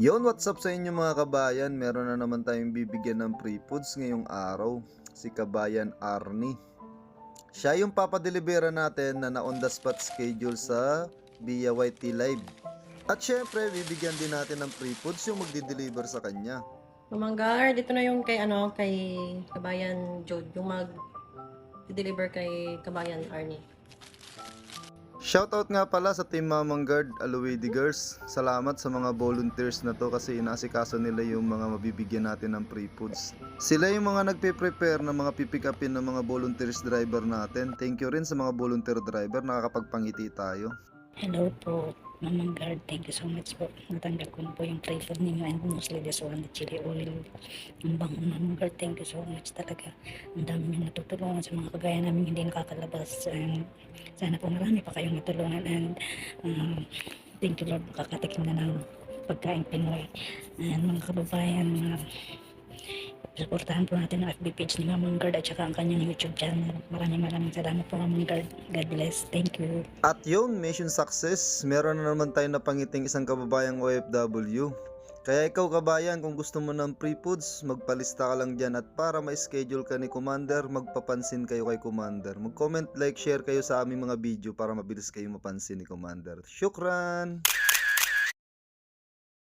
Yon, what's up sa inyo mga kabayan? Meron na naman tayong bibigyan ng free foods ngayong araw. Si kabayan Arnie. Siya yung papadelibera natin na na on the spot schedule sa Via YT Live. At syempre, bibigyan din natin ng free foods yung magdi-deliver sa kanya. Mamanggar, dito na yung kay ano, kay Kabayan Jod, yung mag deliver kay Kabayan Arnie. Shoutout nga pala sa Team Mamang Guard Aluwidi Girls. Salamat sa mga volunteers na to kasi inasikaso nila yung mga mabibigyan natin ng free foods. Sila yung mga nagpe-prepare ng mga pipick upin ng mga volunteers driver natin. Thank you rin sa mga volunteer driver, nakakapagpangiti tayo. Hello po, Mamang Guard. Thank you so much po. Natanggap ko na po yung free food ninyo and mostly this one, the chili oil. Ang Mamang Guard, thank you so much talaga. Ang dami niyo natutulungan sa mga kagaya namin hindi nakakalabas. And sana po marami pa kayong matulungan and um, thank you Lord, makakatikim na ng pagkain Pinoy. And mga kababayan, mga supportahan po natin ang FB page ni Mamang Guard at saka ang kanyang YouTube channel. Maraming maraming salamat po Mamang Guard. God bless. Thank you. At yun, mission success. Meron na naman tayo napangiting isang kababayang OFW. Kaya ikaw kabayan, kung gusto mo ng free foods, magpalista ka lang dyan at para ma-schedule ka ni Commander, magpapansin kayo kay Commander. Mag-comment, like, share kayo sa aming mga video para mabilis kayo mapansin ni Commander. Shukran!